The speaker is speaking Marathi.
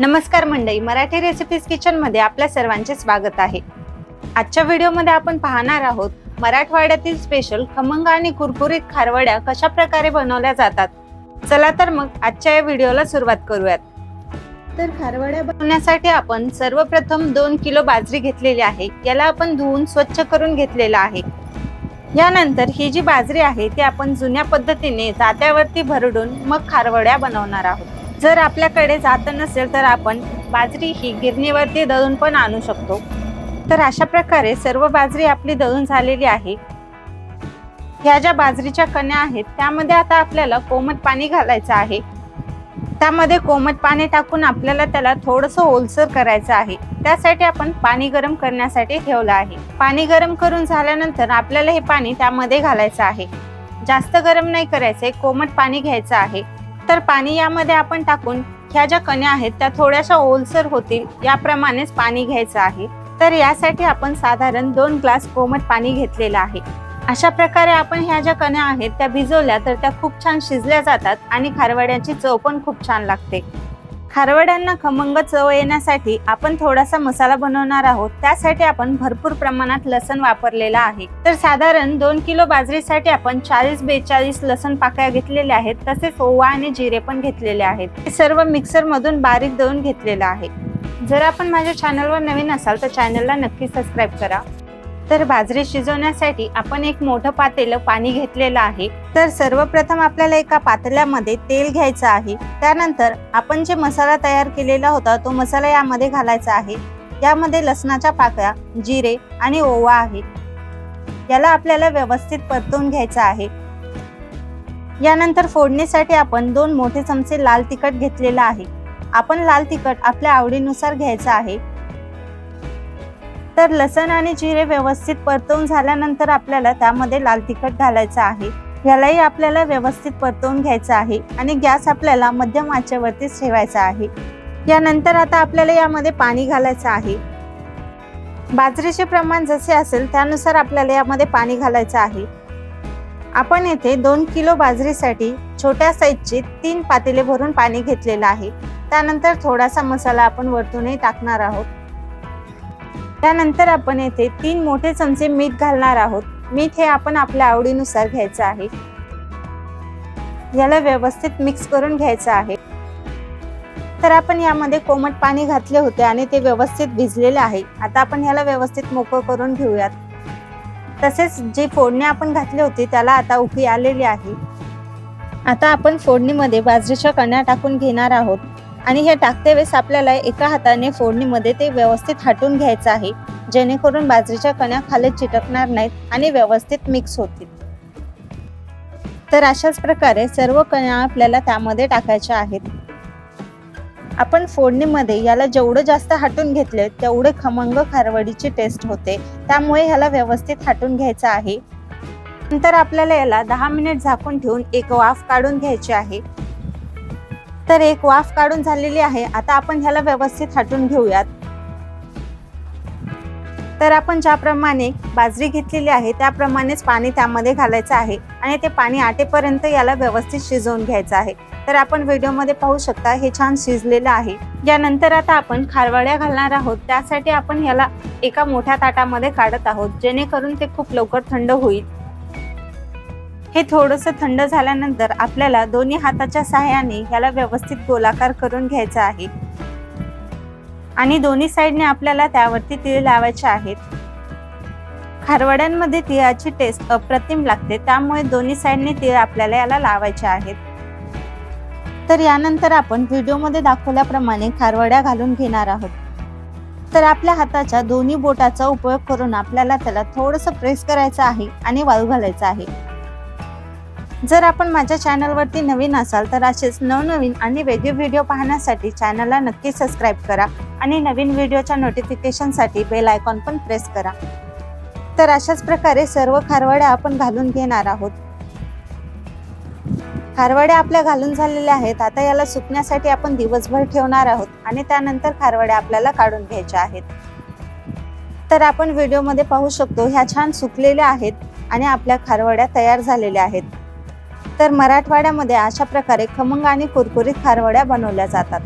नमस्कार मंडई मराठी रेसिपीज किचनमध्ये आपल्या सर्वांचे स्वागत आहे. आजच्या व्हिडिओमध्ये आपण पाहणार आहोत मराठवाड्यातील स्पेशल खमंग आणि कुरकुरीत खारवड्या कशा प्रकारे बनवल्या जातात. चला तर मग आजच्या या व्हिडिओला सुरुवात करूयात. तर खारवड्या बनवण्यासाठी आपण सर्वप्रथम दोन किलो बाजरी घेतलेली आहे याला आपण धुवून स्वच्छ करून घेतलेला आहे. यानंतर ही जी बाजरी आहे ती आपण जुन्या पद्धतीने जात्यावरती भरडून मग खारवड्या बनवणार आहोत. जर आपल्याकडे जात नसेल तर आपण बाजरी ही गिरणीवरती दळून पण आणू शकतो. तर अशा प्रकारे सर्व बाजरी आपली दळून झालेली आहे. ह्या ज्या बाजरीच्या कण्या आहेत त्यामध्ये आता आपल्याला कोमट पाणी घालायचं आहे. त्यामध्ये कोमट पाणी टाकून आपल्याला त्याला थोडंसं ओलसर करायचं आहे. त्यासाठी आपण पाणी गरम करण्यासाठी ठेवलं आहे. पाणी गरम करून झाल्यानंतर आपल्याला हे पाणी त्यामध्ये घालायचं आहे. जास्त गरम नाही करायचे कोमट पाणी घ्यायचं आहे. तर पाणी यामध्ये आपण टाकून ह्या ज्या कण्या आहेत त्या थोड्याशा ओलसर होतील याप्रमाणेच पाणी घ्यायचं आहे. तर यासाठी आपण साधारण दोन ग्लास कोमट पाणी घेतलेलं आहे. अशा प्रकारे आपण ह्या ज्या कण्या आहेत त्या भिजवल्या तर त्या खूप छान शिजल्या जातात आणि खारवड्याची चव पण खूप छान लागते. खारवड्यांना खमंग चव येण्यासाठी आपण थोडासा मसाला बनवणार आहोत. त्यासाठी आपण भरपूर प्रमाणात लसण वापरलेला आहे. तर साधारण दोन किलो बाजरीसाठी आपण चाळीस बेचाळीस लसण पाकळ्या घेतलेल्या आहेत. तसेच ओवा आणि जिरे पण घेतलेले आहेत. हे सर्व मिक्सर मधून बारीक दळून घेतलेलं आहे. जर आपण माझ्या चॅनलवर नवीन असाल तर चॅनलला नक्की सबस्क्राईब करा. तर बाजरी शिजवण्यासाठी आपण एक मोठं पातेलं पाणी घेतलेलं आहे. तर सर्वप्रथम आपल्याला एका पातेल्यामध्ये तेल घ्यायचं आहे. त्यानंतर आपण जे मसाला तयार केलेला होता तो मसाला यामध्ये घालायचा आहे. यामध्ये लसणाच्या पाकळ्या जिरे आणि ओवा आहे. याला आपल्याला व्यवस्थित परतवून घ्यायचं आहे. यानंतर फोडणीसाठी आपण दोन मोठे चमचे लाल तिखट घेतलेला आहे. आपण लाल तिखट आपल्या आवडीनुसार घ्यायचं आहे. तर लसण आणि जिरे व्यवस्थित परतवून झाल्यानंतर आपल्याला त्यामध्ये लाल तिखट घालायचं आहे. ह्यालाही आपल्याला व्यवस्थित परतवून घ्यायचं आहे आणि गॅस आपल्याला मध्यम आचेवरतीच ठेवायचा आहे. यानंतर आता आपल्याला यामध्ये पाणी घालायचं आहे. बाजरीचे प्रमाण जसे असेल त्यानुसार आपल्याला यामध्ये पाणी घालायचं आहे. आपण येथे दोन किलो बाजरीसाठी छोट्या साईजचे तीन पातेले भरून पाणी घेतलेलं आहे. त्यानंतर थोडासा मसाला आपण वरतूनही टाकणार आहोत. त्यानंतर आपण येथे तीन मोठे चमचे मीठ घालणार आहोत. मीठ हे आपण आपल्या आवडीनुसार घ्यायचं आहे. याला व्यवस्थित मिक्स करून घ्यायचं आहे. तर आपण यामध्ये कोमट पाणी घातले होते आणि ते व्यवस्थित भिजलेले आहे. आता आपण ह्याला व्यवस्थित मोकळं करून घेऊयात. तसेच जे फोडणी आपण घातली होती त्याला आता उकळी आलेली आहे. आता आपण फोडणीमध्ये बाजरीच्या कण्या टाकून घेणार आहोत. आणि हे टाकते वेळेस आपल्याला एका हाताने फोडणीमध्ये ते व्यवस्थित हटून घ्यायचं आहे. जेणेकरून बाजरीच्या कण्या खाली चिटकणार नाहीत आणि व्यवस्थित मिक्स होतील. तर अशाच प्रकारे सर्व कण्या आपल्याला त्यामध्ये टाकायच्या आहेत. आपण फोडणीमध्ये याला जेवढं जास्त हटून घेतले तेवढे खमंग खारवडीची टेस्ट होते. त्यामुळे ह्याला व्यवस्थित हटून घ्यायचं आहे. नंतर आपल्याला याला दहा मिनिट झाकून ठेवून एक वाफ काढून घ्यायची आहे. तर एक वाफ काढून झालेली आहे. आता आपण ह्याला व्यवस्थित हटून घेऊयात. तर आपण ज्याप्रमाणे बाजरी घेतलेली आहे त्याप्रमाणेच पाणी त्यामध्ये घालायचं आहे आणि ते पाणी आटेपर्यंत याला व्यवस्थित शिजवून घ्यायचं आहे. तर आपण व्हिडिओमध्ये पाहू शकता हे छान शिजलेलं आहे. यानंतर आता आपण खारवड्या घालणार आहोत. त्यासाठी आपण ह्याला एका मोठ्या ताटामध्ये काढत आहोत जेणेकरून ते खूप लवकर थंड होईल. हे थोडंसं थंड झाल्यानंतर आपल्याला दोन्ही हाताच्या सहाय्याने ह्याला व्यवस्थित गोलाकार करून घ्यायचा आहे. आणि दोन्ही साईडने आपल्याला त्यावरती तीळ लावायचे आहेत. खारवड्यांमध्ये तिळाची टेस्ट अप्रतिम लागते त्यामुळे दोन्ही साईडने तीळ आपल्याला याला लावायचे आहेत. तर यानंतर आपण व्हिडिओमध्ये दाखवल्याप्रमाणे खारवड्या घालून घेणार आहोत. तर आपल्या हाताच्या दोन्ही बोटाचा उपयोग करून आपल्याला त्याला थोडंसं प्रेस करायचं आहे आणि वाळू घालायचं आहे. जर आपण माझ्या चॅनलवरती नवीन असाल तर असेच नवनवीन आणि वेगळे व्हिडिओ पाहण्यासाठी चॅनलला नक्की सबस्क्राईब करा आणि नवीन व्हिडिओच्या नोटिफिकेशनसाठी बेल आयकॉन पण प्रेस करा. तर अशाच प्रकारे सर्व खारवड्या आपण घालून घेणार आहोत. खारवड्या आपल्या घालून झालेल्या आहेत. आता याला सुकण्यासाठी आपण दिवसभर ठेवणार आहोत आणि त्यानंतर खारवड्या आपल्याला काढून घ्यायच्या आहेत. तर आपण व्हिडिओमध्ये पाहू शकतो ह्या छान सुकलेल्या आहेत आणि आपल्या खारवड्या तयार झालेल्या आहेत. तर मराठवाड्यामध्ये अशा प्रकारे खमंग आणि कुरकुरीत खारवड्या बनवल्या जातात.